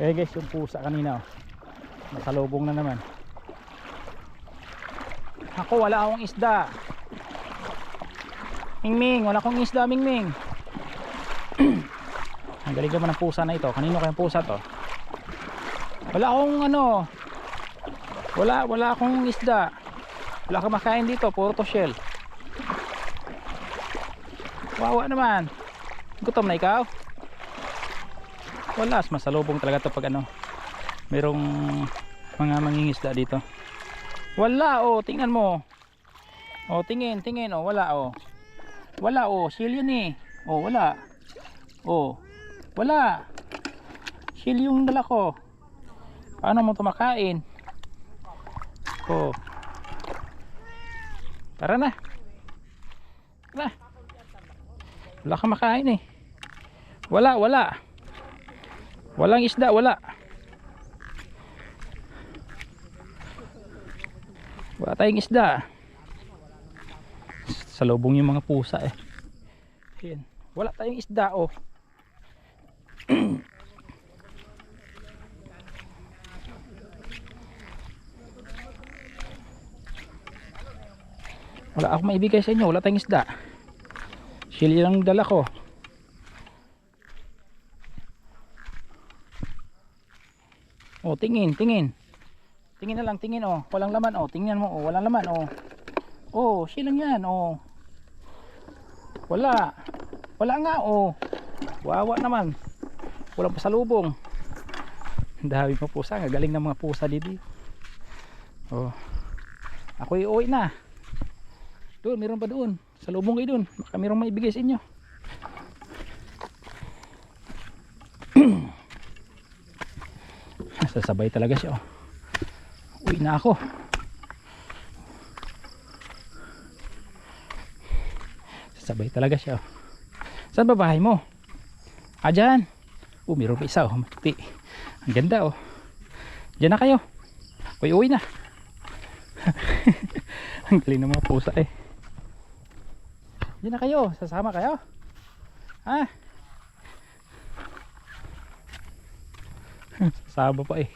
Eh guys, yung pusa kanina oh. Nasalubong na naman. Ako wala akong isda. Mingming, wala akong isda, Mingming. Ang galing naman ng pusa na ito. Kanino kayang pusa to? Wala akong ano. Wala, wala akong isda. Wala akong makain dito, puro to shell. Wawa naman. Gutom na ikaw? Wala, masalubong talaga to pag ano. Merong mga mangingisda dito. Wala oh, tingnan mo. Oh, tingin, tingin oh, wala oh. Wala oh, shell yun eh. Oh, wala. Oh. Wala. Shell yung dala ko. Paano mo tumakain? Oh. Tara na. Tara. Wala kang makain eh. Wala, wala. Walang isda, wala. Wala tayong isda. Salubong yung mga pusa eh. Ayan. Wala tayong isda oh. Wala akong maibigay sa inyo. Wala tayong isda. Sili lang dala ko. Oh, tingin, tingin. Tingin na lang, tingin oh. Walang laman oh. Tingnan mo oh, walang laman oh. Oh, silang yan oh. Wala. Wala nga oh. Wawa naman. Walang pasalubong. Dami pa pusa. Galing ng mga pusa dito. Oh. Ako uuwi na. Doon, meron pa doon. Salubong kayo doon. Baka merong maibigay sa inyo. Sasabay talaga siya. Oh. Uwi na ako. Sasabay talaga siya. Oh. Saan ba bahay mo? Ah, dyan. Oh, meron pa isa. Oh. Mati. Ang ganda oh. Diyan na kayo. Uy, uwi na. Ang galing ng mga pusa eh. Diyan na kayo. Sasama kayo. Ha? Sasama pa eh.